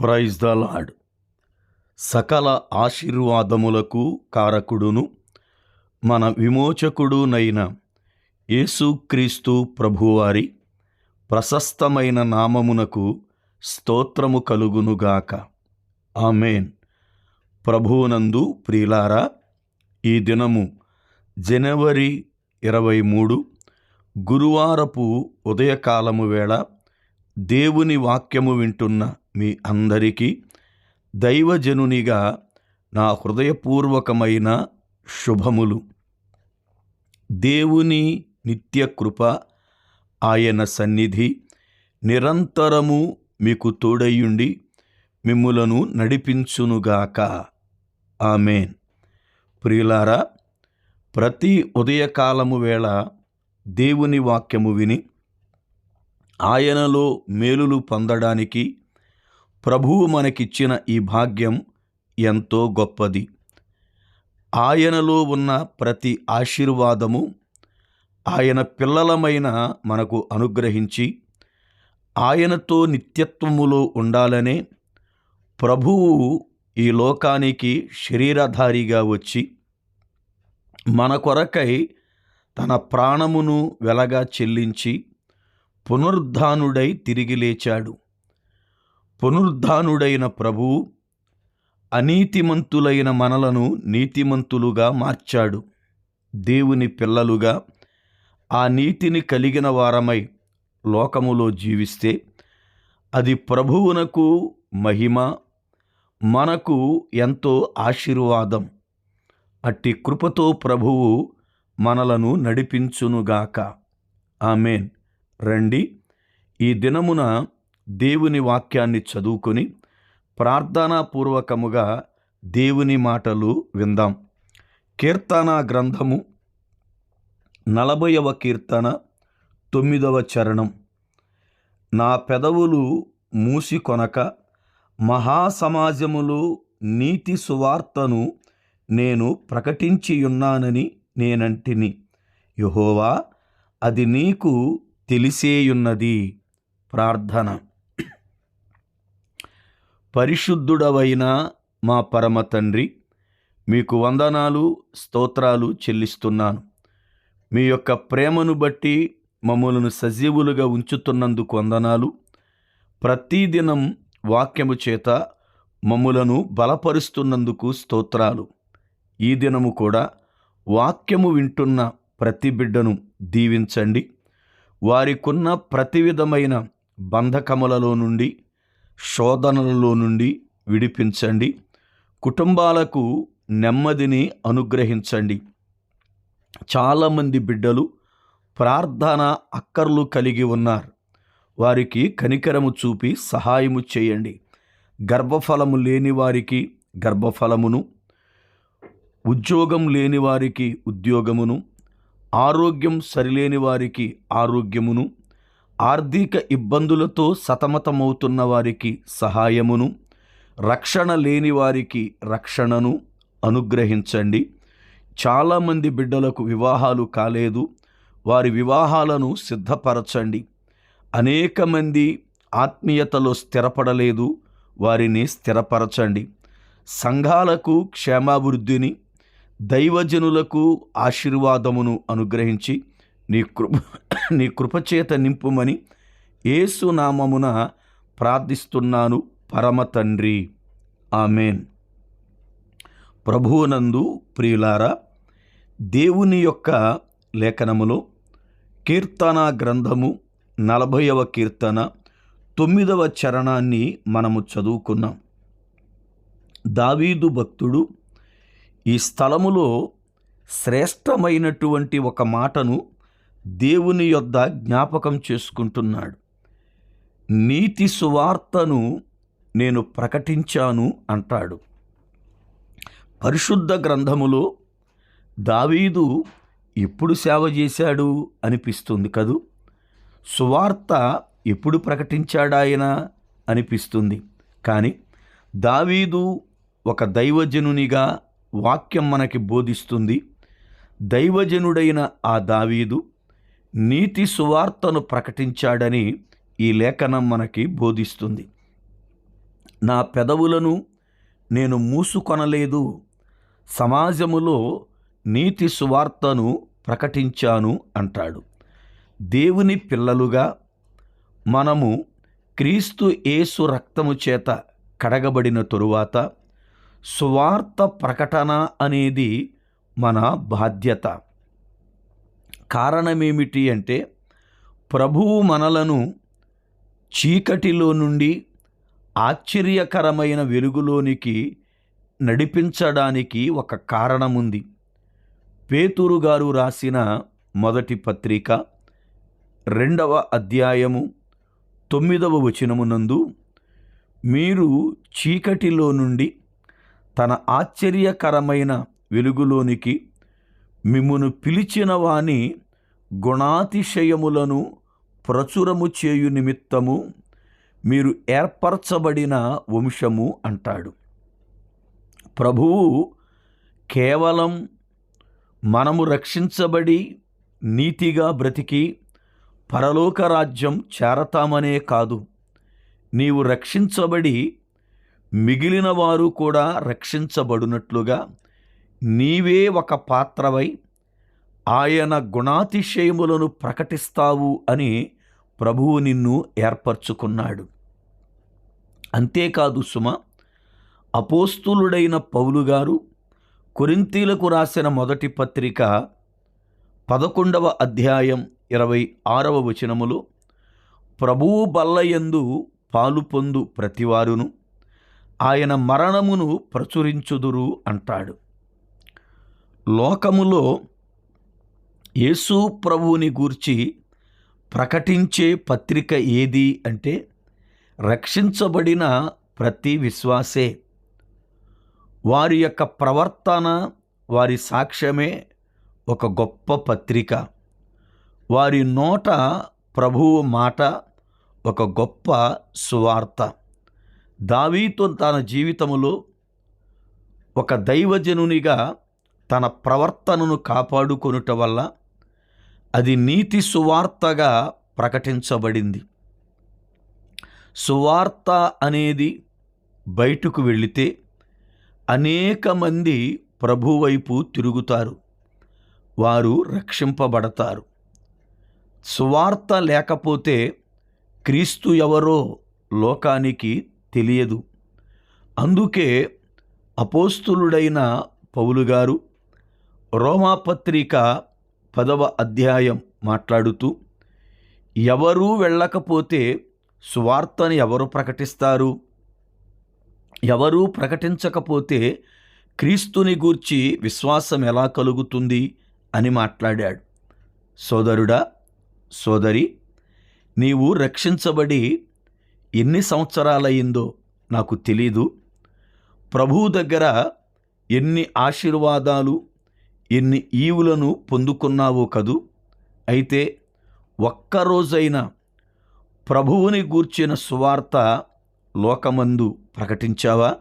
Praise the lord సకల ఆశీర్వాదములకు కారకుడును మన విమోచకుడునైన యేసుక్రీస్తు ప్రభువారి ప్రశస్తమైన నామమునకు స్తోత్రము కలుగునుగాక ఆమెన్. ప్రభువునందు ప్రియులారా ఈ దినము జనవరి ఇరవై మూడు గురువారపు ఉదయకాలము వేళ దేవుని వాక్యము వింటున్న మీ అందరికీ దైవజనునిగా నా హృదయపూర్వకమైన శుభములు. దేవుని నిత్య కృప ఆయన సన్నిధి నిరంతరము మీకు తోడయ్యుండి మిమ్ములను నడిపించునుగాక. ఆమెన్. ప్రియులారా ప్రతి ఉదయకాలము వేళ దేవుని వాక్యము విని ఆయనలో మేలులు పొందడానికి ప్రభువు మనకిచ్చిన ఈ భాగ్యం ఎంతో గొప్పది. ఆయనలో ఉన్న ప్రతి ఆశీర్వాదము ఆయన పిల్లలమైన మనకు అనుగ్రహించి ఆయనతో నిత్యత్వములో ఉండాలనే ప్రభువు ఈ లోకానికి శరీరధారిగా వచ్చి మన కొరకై తన ప్రాణమును వెలగా చెల్లించి పునరుద్ధానుడై తిరిగి లేచాడు. పునరుద్ధానుడైన ప్రభువు అనీతిమంతులైన మనలను నీతిమంతులుగా మార్చాడు. దేవుని పిల్లలుగా ఆ నీతిని కలిగిన వారమై లోకములో జీవిస్తే అది ప్రభువునకు మహిమ మనకు ఎంతో ఆశీర్వాదం. అట్టి కృపతో ప్రభువు మనలను నడిపించునుగాక. ఆమెన్. రండి ఈ దినమున దేవుని వాక్యాన్ని చదువుకొని ప్రార్థనాపూర్వకముగా దేవుని మాటలు విందాం. కీర్తన గ్రంథము నలభైవ కీర్తన తొమ్మిదవ చరణం. నా పెదవులు మూసికొనక మహాసమాజములో నీతి సువార్తను నేను ప్రకటించియున్నానని నేనంటిని. యహోవా అది నీకు తెలిసేయున్నది. ప్రార్థన. పరిశుద్ధుడవైన మా పరమ తండ్రి మీకు వందనాలు స్తోత్రాలు చెల్లిస్తున్నాను. మీ యొక్క ప్రేమను బట్టి మమ్మలను సజీవులుగా ఉంచుతున్నందుకు వందనాలు. ప్రతిదినం వాక్యము చేత మమ్ములను బలపరుస్తున్నందుకు స్తోత్రాలు. ఈ దినము కూడా వాక్యము వింటున్న ప్రతి బిడ్డను దీవించండి. వారికున్న ప్రతి విధమైన బంధకములలో నుండి శోధనలలో నుండి విడిపించండి. కుటుంబాలకు నెమ్మదిని అనుగ్రహించండి. చాలామంది బిడ్డలు ప్రార్థన అక్కర్లు కలిగి ఉన్నారు. వారికి కనికరము చూపి సహాయము చేయండి. గర్భఫలము లేని వారికి గర్భఫలమును ఉద్యోగం లేని వారికి ఉద్యోగమును ఆరోగ్యం సరిలేని వారికి ఆరోగ్యమును ఆర్థిక ఇబ్బందులతో సతమతమవుతున్న వారికి సహాయమును రక్షణ లేని వారికి రక్షణను అనుగ్రహించండి. చాలామంది బిడ్డలకు వివాహాలు కాలేదు వారి వివాహాలను సిద్ధపరచండి. అనేక మంది ఆత్మీయతలో స్థిరపడలేదు వారిని స్థిరపరచండి. సంఘాలకు క్షేమాభివృద్ధిని దైవజనులకు ఆశీర్వాదమును అనుగ్రహించి నీ కృప నీ కృపచేత నింపుమని ఏసునామమున ప్రార్థిస్తున్నాను పరమ తండ్రి. ఆమెన్. ప్రభువునందు ప్రియులారా దేవుని యొక్క లేఖనములో కీర్తన గ్రంథము నలభైవ కీర్తన తొమ్మిదవ చరణాన్ని మనము చదువుకున్నాం. దావీదు భక్తుడు ఈ స్థలములో శ్రేష్టమైనటువంటి ఒక మాటను దేవుని యొద్ద జ్ఞాపకం చేసుకుంటున్నాడు. నీతి సువార్తను నేను ప్రకటించాను అంటాడు. పరిశుద్ధ గ్రంథములో దావీదు ఎప్పుడు సేవ చేశాడు అనిపిస్తుంది కదూ? సువార్త ఎప్పుడు ప్రకటించాడాయన అనిపిస్తుంది. కానీ దావీదు ఒక దైవజనునిగా వాక్యం మనకి బోధిస్తుంది. దైవజనుడైన ఆ దావీదు నీతి సువార్తను ప్రకటించాడని ఈ లేఖనం మనకి బోధిస్తుంది. నా పెదవులను నేను మూసుకొనలేదు. సమాజములో నీతి సువార్తను ప్రకటించాను అంటాడు. దేవుని పిల్లలుగా మనము క్రీస్తు యేసు రక్తము చేత కడగబడిన తరువాత సువార్త ప్రకటన అనేది మన బాధ్యత. కారణమేమిటి అంటే ప్రభువు మనలను చీకటిలో నుండి ఆశ్చర్యకరమైన వెలుగులోనికి నడిపించడానికి ఒక కారణముంది. పేతురు గారు రాసిన మొదటి పత్రిక రెండవ అధ్యాయము తొమ్మిదవ వచనమునందు మీరు చీకటిలో నుండి తన ఆశ్చర్యకరమైన వెలుగులోనికి మిమ్మును పిలిచిన వాని గుణాతిశయములను ప్రచురము చేయు నిమిత్తము మీరు ఏర్పరచబడిన వంశము అంటాడు. ప్రభువు కేవలం మనము రక్షించబడి నీతిగా బ్రతికి పరలోక రాజ్యం చేరతామనే కాదు నీవు రక్షించబడి మిగిలిన వారు కూడా రక్షించబడినట్లుగా నీవే ఒక పాత్రవై ఆయన గుణాతిశయములను ప్రకటిస్తావు అని ప్రభువు నిన్ను ఏర్పరచుకున్నాడు. అంతేకాదు సుమ అపోస్తులుడైన పౌలు గారు కొరింతీలకు రాసిన మొదటి పత్రిక పదకొండవ అధ్యాయం ఇరవై ఆరవ వచనములో ప్రభువు బల్లయందు పాలు పొందు ప్రతివారును ఆయన మరణమును ప్రచురించుదురు అంటాడు. లోకములో యేసు ప్రభువుని గూర్చి ప్రకటించే పత్రిక ఏది అంటే రక్షించబడిన ప్రతి విశ్వాసే. వారి యొక్క ప్రవర్తన వారి సాక్ష్యమే ఒక గొప్ప పత్రిక. వారి నోట ప్రభువు మాట ఒక గొప్ప సువార్త. దావీతో తన జీవితములో ఒక దైవజనునిగా తన ప్రవర్తనను కాపాడుకొనుట వల్ల అది నీతి సువార్తగా ప్రకటించబడింది. సువార్త అనేది బయటకు వెళితే అనేక మంది ప్రభువైపు తిరుగుతారు. వారు రక్షింపబడతారు. సువార్త లేకపోతే క్రీస్తు ఎవరో లోకానికి తెలియదు. అందుకే అపోస్తులుడైన పౌలు గారు రోమాపత్రిక పదవ అధ్యాయం మాట్లాడుతూ ఎవరూ వెళ్ళకపోతే సువార్తని ఎవరు ప్రకటిస్తారు? ఎవరూ ప్రకటించకపోతే క్రీస్తుని గూర్చి విశ్వాసం ఎలా కలుగుతుంది అని మాట్లాడాడు. సోదరుడా సోదరి నీవు రక్షించబడి ఎన్ని సంవత్సరాలయ్యిందో నాకు తెలీదు. ప్రభువు దగ్గర ఎన్ని ఆశీర్వాదాలు ఎన్ని ఈవులను పొందుకున్నావో కదూ? అయితే ఒక్కరోజైనా ప్రభువుని గూర్చిన సువార్త లోకమందు ప్రకటించావా?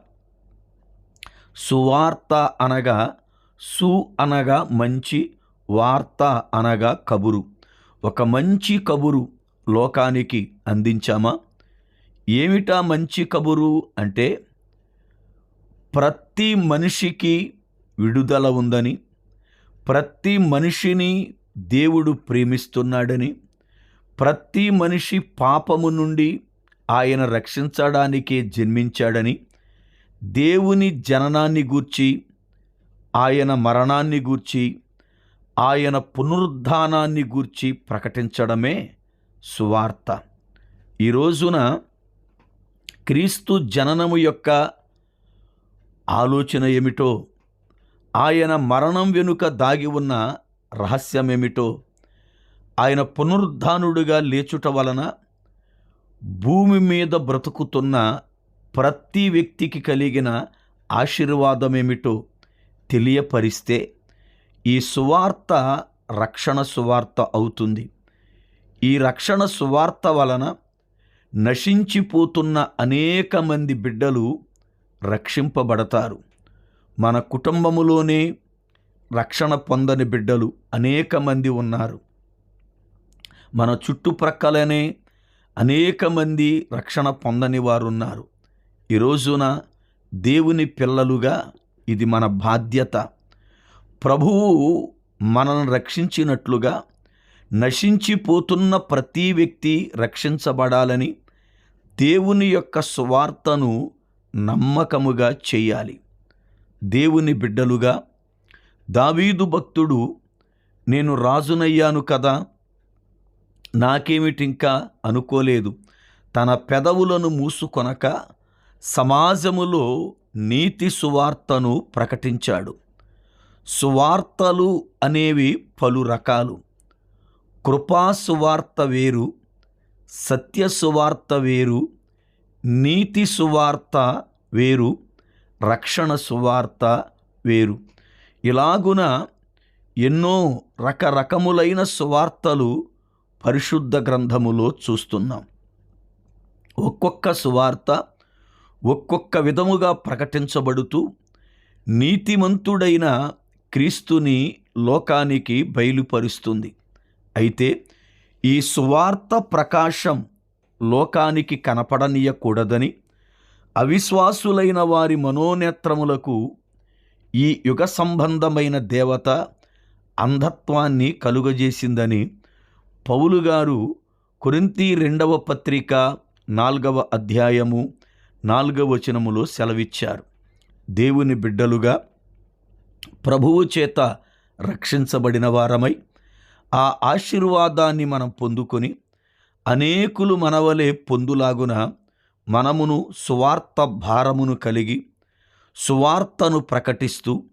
సువార్త అనగా సు అనగా మంచి వార్త అనగా కబురు. ఒక మంచి కబురు లోకానికి అందించామా? ఏమిటా మంచి కబురు అంటే ప్రతి మనిషికి విడుదల ఉందని. ప్రతి మనిషిని దేవుడు ప్రేమిస్తున్నాడని ప్రతి మనిషి పాపము నుండి ఆయన రక్షించడానికే జన్మించాడని దేవుని జననాన్ని గూర్చి ఆయన మరణాన్ని గూర్చి ఆయన పునరుద్ధానాన్ని గూర్చి ప్రకటించడమే సువార్త. ఈ రోజున క్రీస్తు జననము యొక్క ఆలోచన ఏమిటో ఆయన మరణం వెనుక దాగి ఉన్న రహస్యమేమిటో ఆయన పునరుద్ధానుడుగా లేచుట వలన భూమి మీద బ్రతుకుతున్న ప్రతి వ్యక్తికి కలిగిన ఆశీర్వాదమేమిటో తెలియపరిస్తే ఈ సువార్త రక్షణ సువార్త అవుతుంది. ఈ రక్షణ సువార్త వలన నశించిపోతున్న అనేక మంది బిడ్డలు రక్షింపబడతారు. మన కుటుంబములోనే రక్షణ పొందని బిడ్డలు అనేక మంది ఉన్నారు. మన చుట్టుప్రక్కలనే అనేక మంది రక్షణ పొందని వారు ఉన్నారు. ఈ రోజున దేవుని పిల్లలుగా ఇది మన బాధ్యత. ప్రభువు మనల్ని రక్షించినట్లుగా నశించిపోతున్న ప్రతి వ్యక్తి రక్షించబడాలని దేవుని యొక్క స్వార్తను నమ్మకముగా చేయాలి. దేవుని బిడ్డలుగా దావీదు భక్తుడు నేను రాజునయ్యాను కదా నాకేమిటింకా అనుకోలేదు. తన పెదవులను మూసుకొనక సమాజములో నీతి సువార్తను ప్రకటించాడు. సువార్తలు అనేవి పలు రకాలు. కృపా సువార్త వేరు సత్య సువార్త వేరు నీతి సువార్త వేరు రక్షణ సువార్త వేరు. ఇలాగున ఎన్నో రకరకములైన సువార్తలు పరిశుద్ధ గ్రంథములో చూస్తున్నాం. ఒక్కొక్క సువార్త ఒక్కొక్క విధముగా ప్రకటించబడుతూ నీతిమంతుడైన క్రీస్తుని లోకానికి బయలుపరుస్తుంది. అయితే ఈ సువార్త ప్రకాశం లోకానికి కనపడనీయకూడదని అవిశ్వాసులైన వారి మనోనేత్రములకు ఈ యుగ సంబంధమైన దేవత అంధత్వాన్ని కలుగజేసిందని పౌలు గారు కొరింతి రెండవ పత్రిక నాలుగవ అధ్యాయము నాలుగవ వచనములో సెలవిచ్చారు. దేవుని బిడ్డలుగా ప్రభువు చేత రక్షించబడిన వారమై ఆ ఆశీర్వాదాన్ని మనం పొందుకొని అనేకులు మనవలే పొందులాగున మనమును సువార్త భారమును కలిగి సువార్తను ప్రకటిస్తూ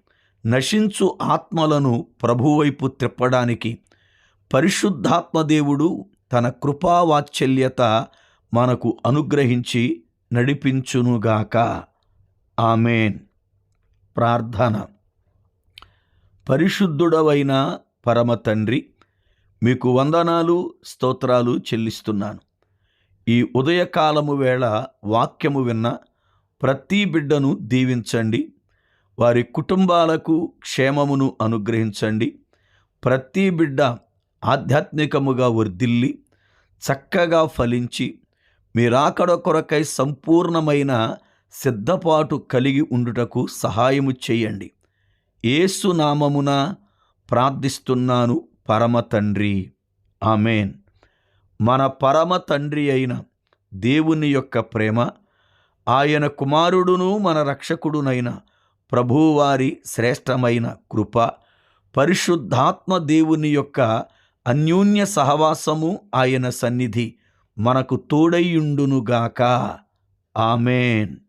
నశించు ఆత్మలను ప్రభువైపు త్రిప్పడానికి పరిశుద్ధాత్మదేవుడు తన కృపావాత్సల్యత మనకు అనుగ్రహించి నడిపించునుగాక. ఆమెన్. ప్రార్థన. పరిశుద్ధుడవైన పరమ తండ్రి మీకు వందనాలు స్తోత్రాలు చెల్లిస్తున్నాను. ఈ ఉదయకాలము వేళ వాక్యము విన్న ప్రతి బిడ్డను దీవించండి. వారి కుటుంబాలకు క్షేమమును అనుగ్రహించండి. ప్రతి బిడ్డ ఆధ్యాత్మికముగా వర్ధిల్లి చక్కగా ఫలించి మీరాకడ కొరకై సంపూర్ణమైన సిద్ధపాటు కలిగి ఉండుటకు సహాయము చేయండి. ఏసు నామమున ప్రార్థిస్తున్నాను పరమ తండ్రి. ఆమెన్. మన పరమ తండ్రి అయిన దేవుని యొక్క ప్రేమ ఆయన కుమారుడును మన రక్షకుడునైన ప్రభువారి శ్రేష్టమైన కృప పరిశుద్ధాత్మ దేవుని యొక్క అన్యోన్య సహవాసము ఆయన సన్నిధి మనకు తోడైయుండునుగాక ఆమెన్.